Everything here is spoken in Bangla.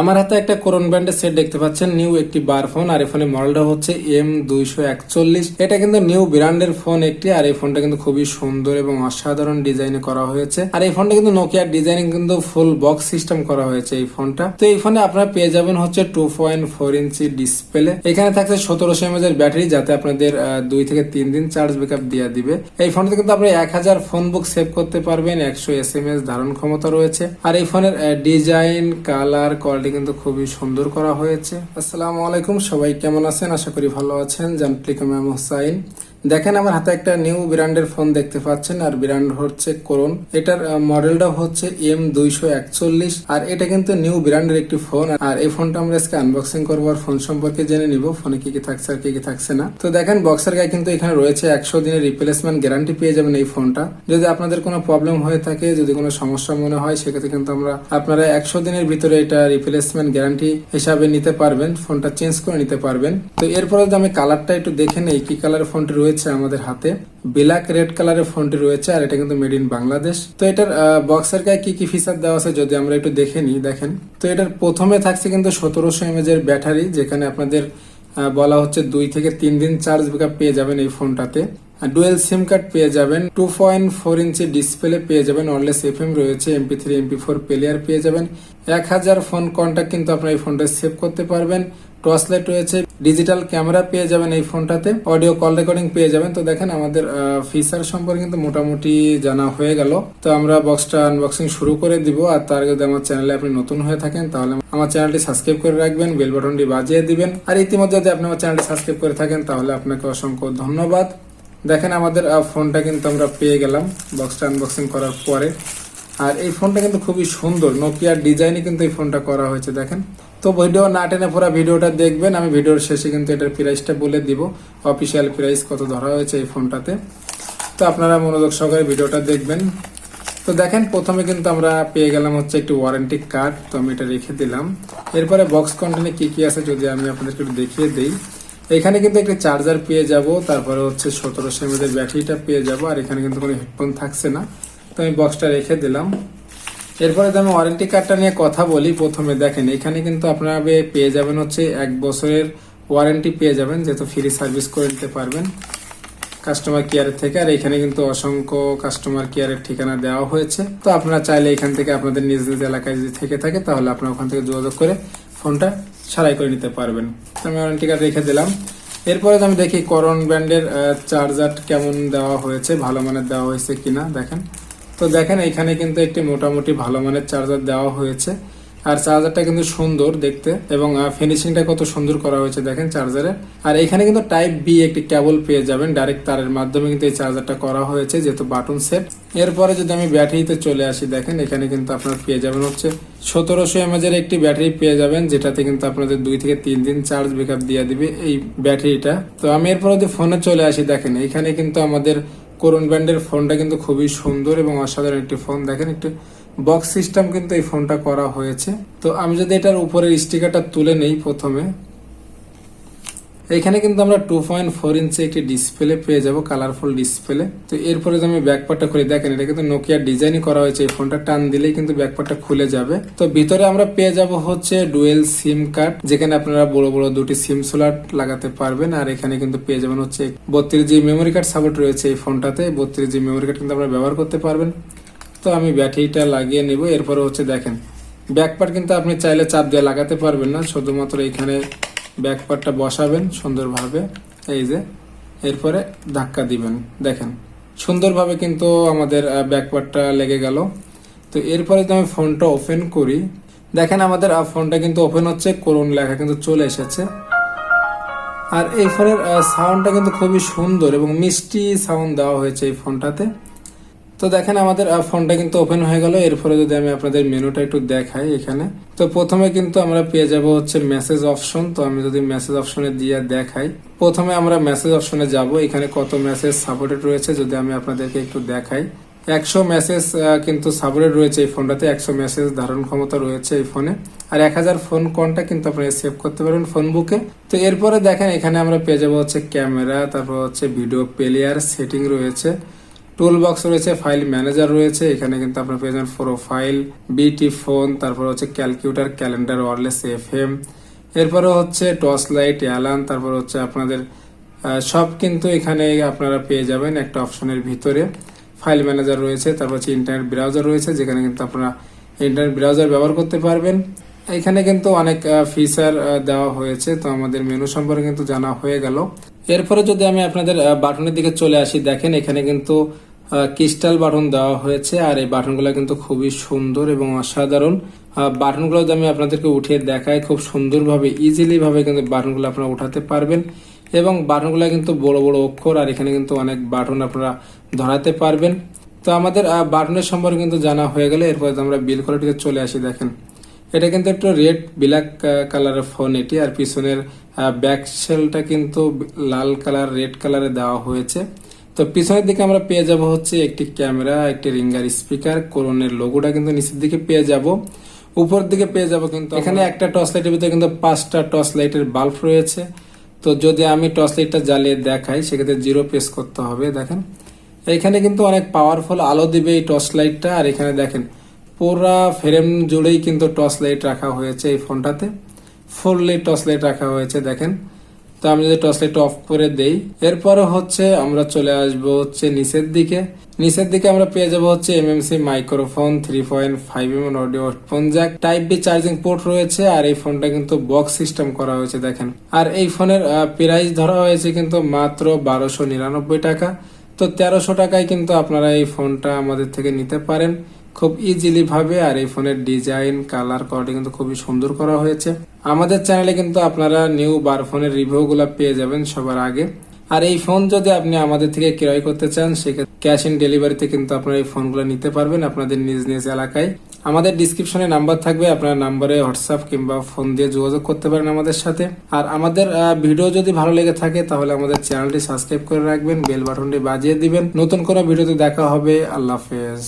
আমার হাতে একটা করোন ব্র্যান্ডের সেট দেখতে পাচ্ছেন। নিউ একটি বার ফোন আর এই ফোনের মডেলটা হচ্ছে এম দুইশো একচল্লিশ। এটা কিন্তু নিউ ব্র্যান্ডের ফোন একটি, আর এই ফোনটা কিন্তু খুবই সুন্দর এবং অসাধারণ ডিজাইনে করা হয়েছে। আর এই ফোনটা কিন্তু নোকিয়ার ডিজাইনিং কিন্তু ফুল বক্স সিস্টেম করা হয়েছে এই ফোনটা তো এই ফোনে আপনারা পেয়ে যাবেন হচ্ছে two point four inch display এখানে থাকছে সতেরোশো এমএজ এর ব্যাটারি যাতে আপনাদের দুই থেকে তিন দিন চার্জ ব্যাকআপ দিয়ে দিবে। এই ফোনটা কিন্তু আপনি এক হাজার ফোন বুক সেভ করতে পারবেন, একশো এস এম এস ধারণ ক্ষমতা রয়েছে। আর এই ফোনের ডিজাইন কালার কোয়ালিটি কিন্তু খুবই সুন্দর করা হয়েছে। আসসালামু আলাইকুম, সবাই কেমন আছেন? আশা করি ভালো আছেন। জানপ্লিকম এম হোসাইন। দেখেন আমার হাতে একটা নিউ ব্র্যান্ডের ফোন দেখতে পাচ্ছেন, আর ব্র্যান্ড হচ্ছে করোন এটার মডেলটা হচ্ছে এম দুইশো একচল্লিশ, আর এটা কিন্তু নিউ ব্র্যান্ডের একটি ফোন আর এই ফোনটা আমরা আজকে আনবক্সিং করব, আর ফোন সম্পর্কে জেনে নিব ফোনে কি কি থাকছে আর কি কি থাকছে না। তো দেখেন বক্সের গায়ে কিন্তু এখানে রয়েছে, একশো দিনের রিপ্লেসমেন্ট গ্যারান্টি পেয়ে যাবেন এই ফোনটা যদি আপনাদের কোনো প্রবলেম হয়ে থাকে, যদি কোনো সমস্যা মনে হয়, সেক্ষেত্রে কিন্তু আমরা আপনারা একশো দিনের ভিতরে এটা রিপ্লেসমেন্ট গ্যারান্টি হিসাবে নিতে পারবেন ফোনটা চেঞ্জ করে নিতে পারবেন। তো এরপরে যদি আমি কালারটা একটু দেখে নেই, কি কালারের ফোনটি রয়েছে আমাদের হাতে। ব্ল্যাক রেড কালারের ফোনটি রয়েছে আর এটা কিন্তু মেড ইন বাংলাদেশ তো এটার বক্সের গায়ে কি কি ফিচার দেওয়া আছে যদি আমরা একটু দেখে নিই, দেখেন। তো এটার প্রথমে থাকছে কিন্তু সতেরোশো এমএজ এর ব্যাটারি, যেখানে আপনাদের বলা হচ্ছে দুই থেকে তিন দিন চার্জ ব্যাকআপ পেয়ে যাবেন এই ফোনটাতে। ডুয়েল সিম কার্ড পেয়ে যাবেন। Two point four inch display পেয়ে যাবেন। ওয়ারলেস এফ এম রয়েছে MP three MP four player পেয়ে যাবেন। এক হাজার ফোন কন্ট্যাক্ট কিন্তু আপনার এই ফোনটা সেভ করতে পারবেন। টর্চ রয়েছে ডিজিটাল ক্যামেরা পেয়ে যাবেন এই ফোনটাতে অডিও কল রেকর্ডিং পেয়ে যাবেন। তো দেখেন আমাদের ফিচার সম্পর্কে কিন্তু মোটামুটি জানা হয়ে গেল। তো আমরা বক্সটা আনবক্সিং শুরু করে দিব। আর তার যদি আমার চ্যানেলে আপনি নতুন হয়ে থাকেন, তাহলে আমার চ্যানেলটি সাবস্ক্রাইব করে রাখবেন বেল বাটনটি বাজিয়ে দিবেন। আর ইতিমধ্যে যদি আপনি আমার চ্যানেলটি সাবস্ক্রাইব করে থাকেন, তাহলে আপনাকে অসংখ্য ধন্যবাদ। দেখেন আমাদের ফোনটা কিন্তু আমরা পেয়ে গেলাম বক্সটা আনবক্সিং করার পরে। আর এই ফোনটা কিন্তু খুবই সুন্দর নোকিয়ার ডিজাইনে কিন্তু এই ফোনটা করা হয়েছে, দেখেন। তো ভিডিও না টেনে পুরো ভিডিওটা দেখবেন, আমি ভিডিওর শেষে কিন্তু এটার প্রাইসটা বলে দিব অফিসিয়াল প্রাইস কত ধরা হয়েছে এই ফোনটাতে। তো আপনারা মনোযোগ সহকারে ভিডিওটা দেখবেন। তো দেখেন, প্রথমে কিন্তু আমরা পেয়ে গেলাম হচ্ছে একটি ওয়ারেন্টি কার্ড তো আমি এটা রেখে দিলাম। এরপরে বক্স কন্টেনে কি কি আছে যদি আমি আপনাদেরকে একটু দেখিয়ে দিই। এখানে কিন্তু একটি চার্জার পেয়ে যাব, তারপরে হচ্ছে সতেরোশো এমএজ এর ব্যাটারিটা পেয়ে যাব, আর এখানে কিন্তু কোনো হেডফোন থাকছে না। তো আমি বক্সটা রেখে দিলাম। এরপরে যদি আমি ওয়ারেন্টি কার্ডটা নিয়ে কথা বলি, প্রথমে দেখেন, এখানে কিন্তু আপনারা পেয়ে যাবেন হচ্ছে এক বছরের ওয়ারেন্টি পেয়ে যাবেন, যেহেতু ফ্রি সার্ভিস করে দিতে পারবেন কাস্টমার কেয়ারের থেকে। আর এখানে কিন্তু অসংখ্য কাস্টমার কেয়ারের ঠিকানা দেওয়া হয়েছে। তো আপনারা চাইলে এখান থেকে আপনাদের নিজ নিজ এলাকায় যদি থেকে থাকে, তাহলে আপনারা ওখান থেকে যোগাযোগ করে ফোনটা সারাই করে নিতে পারবেন। আমি ওয়ারেন্টি কার্ড রেখে দিলাম। এরপরে আমি দেখি করন ব্র্যান্ডের চার্জার কেমন দেওয়া হয়েছে, ভালো মানের দেওয়া হয়েছে কিনা, দেখেন। তো দেখেন, এখানে কিন্তু একটি মোটামুটি ভালো মানের চার্জার দেওয়া হয়েছে। আর চার্জারটা কিন্তু সুন্দর দেখতে এবং ফিনিশিংটা কত সুন্দর করা হয়েছে দেখেন চার্জারে। আর এখানে কিন্তু টাইপ বি একটি কেবল পেয়ে যাবেন ডাইরেক্ট তারের মাধ্যমে কিন্তু এই চার্জারটা করা হয়েছে, যেহেতু বাটন সেট এরপরে যদি আমি ব্যাটারিতে চলে আসি দেখেন, এখানে কিন্তু আপনার পেয়ে যাবেন হচ্ছে সতেরোশো এমএজ এর একটি ব্যাটারি পেয়ে যাবেন, যেটাতে কিন্তু আপনাদের দুই থেকে তিন দিন চার্জ ব্যাকআপ দিয়ে দিবে এই ব্যাটারিটা। তো আমি এরপর যদি ফোনে চলে আসি দেখেন, এখানে কিন্তু আমাদের করুন ব্র্যান্ডের ফোনটা কিন্তু খুবই সুন্দর এবং অসাধারণ একটি ফোন দেখেন একটু বক্স সিস্টেম কিন্তু এই ফোনটা করা হয়েছে। তো আমি যদি এটার উপরের স্টিকারটা তুলে নেই প্রথমে, এখানে কিন্তু আমরা টু পয়েন্ট ফোর ইঞ্চি একটি ডিসপ্লে পেয়ে যাব কালারফুল ডিসপ্লে তো এরপরে যদি আমি ব্যাকপার্টটা খুলে দেখেন এটা কিন্তু নোকিয়ার ডিজাইনই করা হয়েছে, এই ফোনটা টান দিলেই কিন্তু ব্যাকপার্টটা খুলে যাবে। তো ভিতরে আমরা পেয়ে যাব হচ্ছে ডুয়েল সিম কার্ড যেখানে আপনারা বড় বড় দুটি সিম স্লট লাগাতে পারবেন। আর এখানে কিন্তু পেয়ে যাবেন হচ্ছে বত্রিশ জি মেমোরি কার্ড সাপোর্ট রয়েছে এই ফোনটাতে বত্রিশ জি মেমোরি কার্ড কিন্তু আপনারা ব্যবহার করতে পারবেন। তো আমি ব্যাটারিটা লাগিয়ে নিব, এরপরে হচ্ছে দেখেন। ব্যাকপার্ট কিন্তু আপনি চাইলে চাপ দিয়ে লাগাতে পারবেন না, শুধুমাত্র এখানে ব্যাকপার্টটা বসাবেন সুন্দরভাবে, এই যে, এরপরে ধাক্কা দিবেন, দেখেন। সুন্দরভাবে কিন্তু আমাদের ব্যাকপার্টটা লেগে গেল। তো এরপরে যদি আমি ফোনটা ওপেন করি, দেখেন আমাদের ফোনটা কিন্তু ওপেন হচ্ছে, করুন লেখা কিন্তু চলে এসেছে। আর এই ফোনের সাউন্ডটা কিন্তু খুবই সুন্দর এবং মিষ্টি সাউন্ড দেওয়া হয়েছে এই ফোনটাতে। তো দেখেন আমাদের ফোনটা কিন্তু ওপেন হয়ে গেল। এরপরে যদি আমি আপনাদের মেনুটা একটু দেখাই এখানে। তো প্রথমে কিন্তু আমরা পেয়ে যাব হচ্ছে মেসেজ অপশন তো আমি যদি মেসেজ অপশনে দিয়ে দেখাই, প্রথমে আমরা মেসেজ অপশনে যাব। এখানে কত মেসেজ সাপোর্টেড রয়েছে যদি আমি আপনাদেরকে একটু দেখাই। একশো মেসেজ কিন্তু সাপোর্টেড রয়েছে এই ফোনটাতে। একশো মেসেজ ধারণ ক্ষমতা রয়েছে এই ফোনে। আর এক হাজার ফোন কনটা কিন্তু আপনারা সেভ করতে পারবেন ফোন বুকে তো এরপরে দেখেন এখানে আমরা পেয়ে যাব হচ্ছে ক্যামেরা তারপর হচ্ছে ভিডিও প্লেয়ার সেটিং রয়েছে। টুল বক্স রয়েছে ফাইল ম্যানেজার রয়েছে, এখানে কিন্তু আপনার পেয়ে যাবেন প্রোফাইল বিটি ফোন তারপর হচ্ছে calculator calendar wireless F M এরপরে হচ্ছে টর্চ লাইট অ্যালার্ম তারপর হচ্ছে আপনাদের সব কিন্তু এখানে আপনারা পেয়ে যাবেন একটা অপশনের ভিতরে। ফাইল ম্যানেজার রয়েছে, তারপর হচ্ছে ইন্টারনেট ব্রাউজার রয়েছে, যেখানে কিন্তু আপনারা ইন্টারনেট ব্রাউজার ব্যবহার করতে পারবেন। এখানে কিন্তু অনেক ফিচার দেওয়া হয়েছে, তো আমাদের মেনু সম্পর্কে কিন্তু জানা হয়ে গেল। এরপরে যদি আমি আপনাদের বাটনের দিকে চলে আসি, দেখেন এখানে কিন্তু ক্রিস্টাল বাটন দেওয়া হয়েছে, আর এই বাটনগুলো কিন্তু খুবই সুন্দর এবং অসাধারণ। বাটনগুলো আমি আপনাদেরকে উঠিয়ে দেখাই, খুব সুন্দরভাবে ইজিলি ভাবে কিন্তু বাটনগুলো আপনারা উঠাতে পারবেন এবং বাটনগুলো কিন্তু বড় বড় অক্ষর, আর এখানে কিন্তু অনেক বাটন আপনারা ধরাতে পারবেন। তো আমাদের বাটনের সম্পর্কে কিন্তু জানা হয়ে গেলে এরপরে আমরা বিল কোয়ালিটিতে চলে আসি, দেখেন। এটা কিন্তু একটু রেড, ব্ল্যাক কালারের ফোন এটি, আর পিছনের ব্যাক সেলটা কিন্তু লাল কালার, রেড কালারে দেওয়া হয়েছে। তো পিছনের দিকে আমরা পেয়ে যাব হচ্ছে একটি ক্যামেরা, একটি রিঙ্গার স্পিকার, কোরনের লোগোটা কিন্তু নিচের দিকে পেয়ে যাব। উপর দিকে পেয়ে যাব কিন্তু এখানে একটা টর্চ লাইটের ভিতরে কিন্তু পাঁচটা টর্চ লাইটের বাল্ব রয়েছে। তো যদি আমি টর্চ লাইটটা জ্বালিয়ে দেখাই, সেক্ষেত্রে জিরো প্রেস করতে হবে, দেখেন। এখানে কিন্তু অনেক পাওয়ারফুল আলো দিবে এই টর্চ লাইটটা। আর এখানে দেখেন, পুরা ফ্রেম জুড়েই কিন্তু টর্চ লাইট রাখা হয়েছে এই ফোনটাতে। ফুললি টর্চ লাইট রাখা হয়েছে, দেখেন। তো আমি যদি টর্চ লাইট অফ করে দেই, এরপরে হচ্ছে আমরা চলে আসব হচ্ছে নিচের দিকে। নিচের দিকে আমরা পেয়ে যাব হচ্ছে MMC microphone three point five M audio phone jack type B charging port রয়েছে আর এই ফোনটা কিন্তু বক্স সিস্টেম করা হয়েছে, দেখেন। আর এই ফোনের প্রাইস ধরা হয়েছে কিন্তু মাত্র বারোশো নিরানব্বই টাকা। তো তেরোশো টাকায় কিন্তু আপনারা এই ফোনটা আমাদের থেকে নিতে পারেন। খুব ইজিলি ভাবে আর এই ফোনের ডিজাইন কালার কোয়ালিটি কিন্তু খুবই সুন্দর করা হয়েছে। আমাদের চ্যানেলে কিন্তু আপনারা নিউ বার ফোনের রিভিউ গুলা পেয়ে যাবেন সবার আগে। আর এই ফোন যদি আপনি আমাদের থেকে ক্রয় করতে চান, সেক্ষেত্রে ক্যাশ ইন ডেলিভারিতে কিন্তু আপনারা এই ফোনগুলো নিতে পারবেন আপনাদের নিজ নিজ এলাকায়। আমাদের ডিসক্রিপশনে নাম্বার থাকবে, আপনার নাম্বারে হোয়াটসঅ্যাপ কিংবা ফোন দিয়ে যোগাযোগ করতে পারেন আমাদের সাথে। আর আমাদের ভিডিও যদি ভালো লেগে থাকে, তাহলে আমাদের চ্যানেলটি সাবস্ক্রাইব করে রাখবেন বেল বাটনটি বাজিয়ে দিবেন। নতুন কোনো ভিডিওতে দেখা হবে, আল্লাহ হাফেজ।